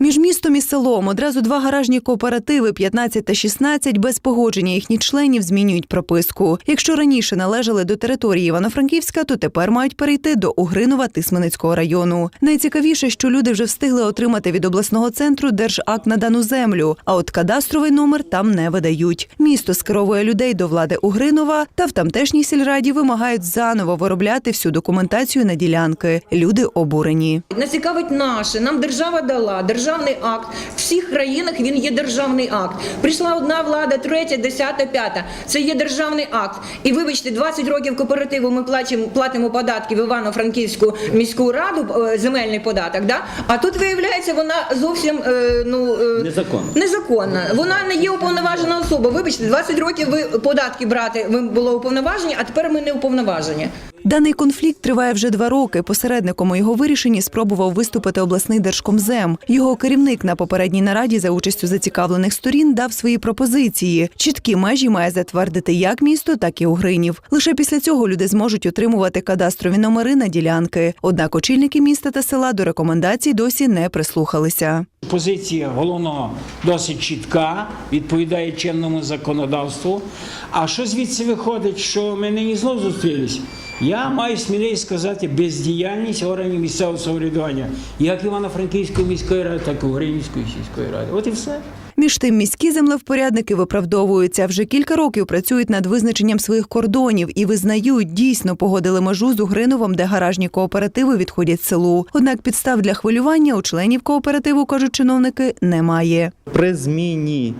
Між містом і селом одразу два гаражні кооперативи 15 та 16 без погодження їхніх членів змінюють прописку. Якщо раніше належали до території Івано-Франківська, то тепер мають перейти до Угринова Тисменицького району. Найцікавіше, що люди вже встигли отримати від обласного центру держакт на дану землю, а от кадастровий номер там не видають. Місто скеровує людей до влади Угринова та в тамтешній сільраді вимагають заново виробляти всю документацію на ділянки. Люди обурені. Нас цікавить наше. Нам держава дала державний акт. В всіх країнах він є державний акт. Прийшла одна влада, третя, десята, п'ята. Це є державний акт. І вибачте, 20 років кооперативу ми платимо, платимо податки в Івано-Франківську міську раду, е, земельний податок. Да? А тут виявляється, вона зовсім е, ну е, Незаконно. Незаконна. Вона не є уповноважена особа. Вибачте, 20 років ви податки брати ви було уповноважені, а тепер ми не уповноважені. Даний конфлікт триває вже два роки. Посередником у його вирішенні спробував виступити обласний держкомзем. Його керівник на попередній нараді за участю зацікавлених сторін дав свої пропозиції. Чіткі межі має затвердити як місто, так і Угринів. Лише після цього люди зможуть отримувати кадастрові номери на ділянки. Однак очільники міста та села до рекомендацій досі не прислухалися. Позиція головного досить чітка, відповідає чинному законодавству. А що звідси виходить, що ми нині знову зустрілись? Я маю сміливість сказати бездіяльність органів місцевого самоврядування, як Івано-Франківської міської ради, так і Угринівської сільської ради. От і все. Між тим міські землевпорядники виправдовуються. Вже кілька років працюють над визначенням своїх кордонів і визнають, дійсно погодили межу з Угриновом, де гаражні кооперативи відходять селу. Однак підстав для хвилювання у членів кооперативу, кажуть чиновники, немає. При зміні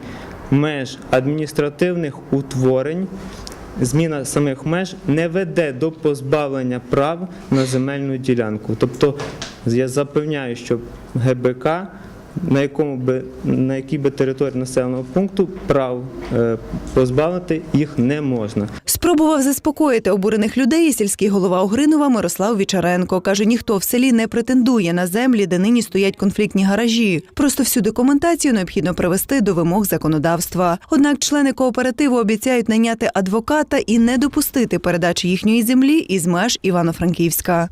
меж адміністративних утворень зміна самих меж не веде до позбавлення прав на земельну ділянку. Тобто я запевняю, що ГБК, на якому би на якій би території населеного пункту прав е, позбавити їх не можна. Спробував заспокоїти обурених людей сільський голова Угринова Мирослав Вічаренко. Каже, ніхто в селі не претендує на землі, де нині стоять конфліктні гаражі. Просто всю документацію необхідно привести до вимог законодавства. Однак члени кооперативу обіцяють найняти адвоката і не допустити передачі їхньої землі із меж Івано-Франківська.